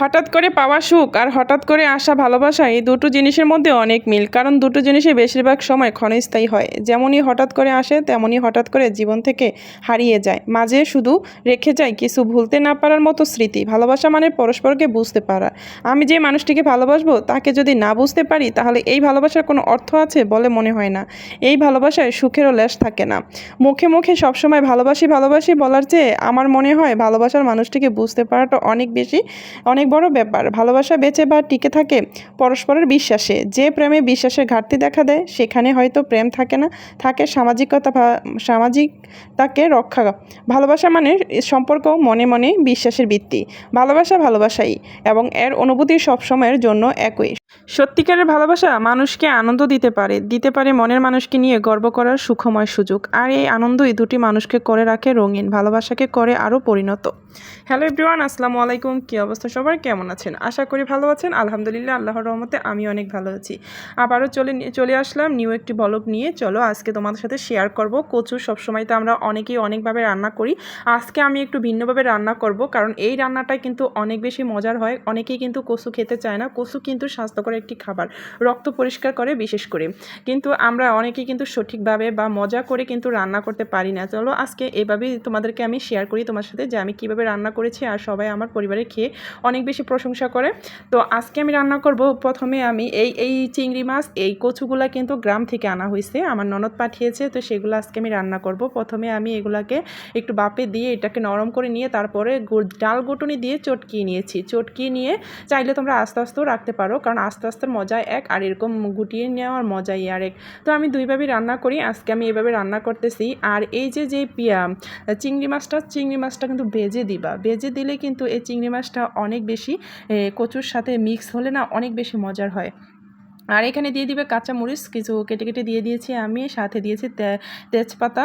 হঠাৎ করে পাওয়া সুখ আর হঠাৎ করে আসা ভালোবাসা এই দুটো জিনিসের মধ্যে অনেক মিল, কারণ দুটো জিনিসই বেশিরভাগ সময় ক্ষণস্থায়ী হয়। যেমনই হঠাৎ করে আসে, তেমনই হঠাৎ করে জীবন থেকে হারিয়ে যায়। মাঝে শুধু রেখে যায় কিছু ভুলতে না পারার মতো স্মৃতি। ভালোবাসা মানে পরস্পরকে বুঝতে পারা। আমি যে মানুষটিকে ভালোবাসবো, তাকে যদি না বুঝতে পারি, তাহলে এই ভালোবাসার কোনো অর্থ আছে বলে মনে হয় না। এই ভালোবাসায় সুখেরও লেশ থাকে না। মুখে মুখে সবসময় ভালোবাসি ভালোবাসি বলার চেয়ে আমার মনে হয় ভালোবাসার মানুষটিকে বুঝতে পারাটা অনেক বেশি, অনেক বড় ব্যাপার। ভালোবাসা বেঁচে বা টিকে থাকে পরস্পরের বিশ্বাসে। যে প্রেমে বিশ্বাসের ঘাটতি দেখা দেয়, সেখানে হয়তো প্রেম থাকে না। থাকে সামাজিকতা সামাজিক সামাজিকতাকে রক্ষা। ভালোবাসা মানে সম্পর্ক, মনে মনে বিশ্বাসের ভিত্তি। ভালোবাসা ভালোবাসাই এবং এর অনুভূতি সবসময়ের জন্য একই। সত্যিকারের ভালোবাসা মানুষকে আনন্দ দিতে পারে দিতে পারে মনের মানুষকে নিয়ে গর্ব করার সুখময় সুযোগ। আর এই আনন্দই দুটি মানুষকে করে রাখে রঙিন, ভালোবাসাকে করে আরও পরিণত। হ্যালো এভরিওয়ান, আসসালামু আলাইকুম। কী অবস্থা সবার? কেমন আছেন? আশা করি ভালো আছেন। আলহামদুলিল্লাহ, আল্লাহর রহমতে আমি অনেক ভালো আছি। আবারও চলে চলে আসলাম নিউ একটি বলক নিয়ে। চলো আজকে তোমাদের সাথে শেয়ার করব। কচু সবসময় তো আমরা অনেকেই অনেকভাবে রান্না করি। আজকে আমি একটু ভিন্নভাবে রান্না করব, কারণ এই রান্নাটাই কিন্তু অনেক বেশি মজার হয়। অনেকেই কিন্তু কচু খেতে চায় না। কচু কিন্তু স্বাস্থ্যকর একটি খাবার। রক্ত পরিষ্কার করে বিশেষ করে। কিন্তু আমরা অনেকে কিন্তু সঠিকভাবে বা মজা করে কিন্তু রান্না করতে পারি না। চলো আজকে এভাবেই তোমাদেরকে আমি শেয়ার করি তোমার সাথে যে আমি কীভাবে রান্না করেছি আর সবাই আমার পরিবারে খেয়ে অনেক বেশি প্রশংসা করে। তো আজকে আমি রান্না করব প্রথমে আমি এই এই চিংড়ি মাছ, এই কচুগুলা কিন্তু গ্রাম থেকে আনা হয়েছে। আমার ননদ পাঠিয়েছে, তো সেগুলো আজকে আমি রান্না করব। প্রথমে আমি এগুলাকে একটু বাপে দিয়ে এটাকে নরম করে নিয়ে তারপরে ডাল গুটুনি দিয়ে চটকিয়ে নিয়েছি। চটকিয়ে নিয়ে চাইলে তোমরা আস্তে আস্তেও রাখতে পারো। কারণ আস্তে আস্তে মজা এক আর এরকম গুটিয়ে নেওয়ার মজাই আর এক তো আমি দুইভাবে রান্না করি, আজকে আমি এভাবে রান্না করতেছি। আর এই যে যে পিয়া, চিংড়ি মাছটা চিংড়ি মাছটা কিন্তু ভেজে দিবা। ভেজে দিলে কিন্তু এই চিংড়ি মাছটা অনেক বেশি কচুর সাথে মিক্স হলে না অনেক বেশি মজার হয়। আর এখানে দিয়ে দিবে কাঁচা মরিচ কিছু কেটে কেটে দিয়ে দিয়েছি আমি, সাথে দিয়েছি তেজপাতা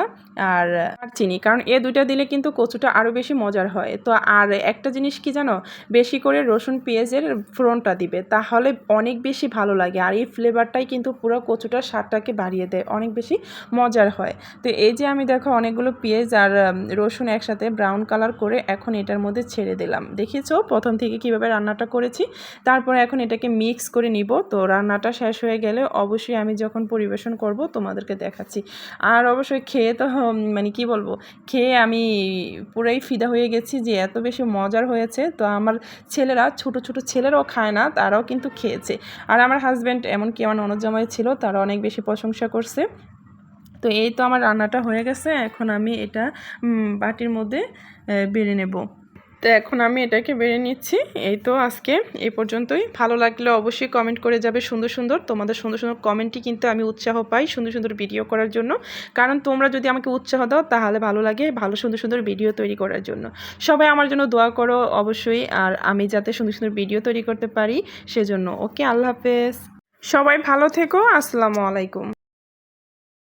আর আর চিনি কারণ এ দুইটা দিলে কিন্তু কচুটা আরও বেশি মজার হয়। তো আর একটা জিনিস কি জানো? বেশি করে রসুন, পেঁয়াজের ফোড়নটা দিবে। তাহলে অনেক বেশি ভালো লাগে। আর এই ফ্লেভারটাই কিন্তু পুরো কচুটার স্বাদটাকে বাড়িয়ে দেয়। অনেক বেশি মজার হয়। তো এই যে আমি দেখো অনেকগুলো পেঁয়াজ আর রসুন একসাথে ব্রাউন কালার করে এখন এটার মধ্যে ছেড়ে দিলাম। দেখেছ? প্রথম থেকে কীভাবে রান্নাটা করেছি? তারপরে এখন এটাকে মিক্স করে নিব। তো রান্নাটা শেষ হয়ে গেলে অবশ্যই আমি যখন পরিবেশন করব তোমাদেরকে দেখাচ্ছি। আর অবশ্যই খেয়ে তো মানে কি বলব, খেয়ে আমি পুরাই ফিদা হয়ে গেছি যে এত বেশি মজার হয়েছে। তো আমার ছেলেরা, ছোট ছোট ছেলেরাও খায় না, তারাও কিন্তু খেয়েছে। আর আমার হাজব্যান্ড এমনকি আমার ননদ জামাই ছিল, তারা অনেক বেশি প্রশংসা করছে। তো এই তো আমার রান্নাটা হয়ে গেছে, এখন আমি এটা বাটির মধ্যে বেড়ে নেব। তো এখন আমি এটাকে বেড়ে নিচ্ছি। এই তো আজকে এই পর্যন্তই। ভালো লাগলে অবশ্যই কমেন্ট করে যাবে সুন্দর সুন্দর। তোমাদের সুন্দর সুন্দর কমেন্টই কিন্তু আমি উৎসাহ পাই সুন্দর সুন্দর ভিডিও করার জন্য। কারণ তোমরা যদি আমাকে উৎসাহ দাও, তাহলে ভালো লাগে ভালো সুন্দর সুন্দর ভিডিও তৈরি করার জন্য। সবাই আমার জন্য দোয়া করো অবশ্যই। আর আমি যাতে সুন্দর সুন্দর ভিডিও তৈরি করতে পারি সেজন্য। ওকে, আল্লাহ হাফেজ। সবাই ভালো থেকো। আসসালামু আলাইকুম।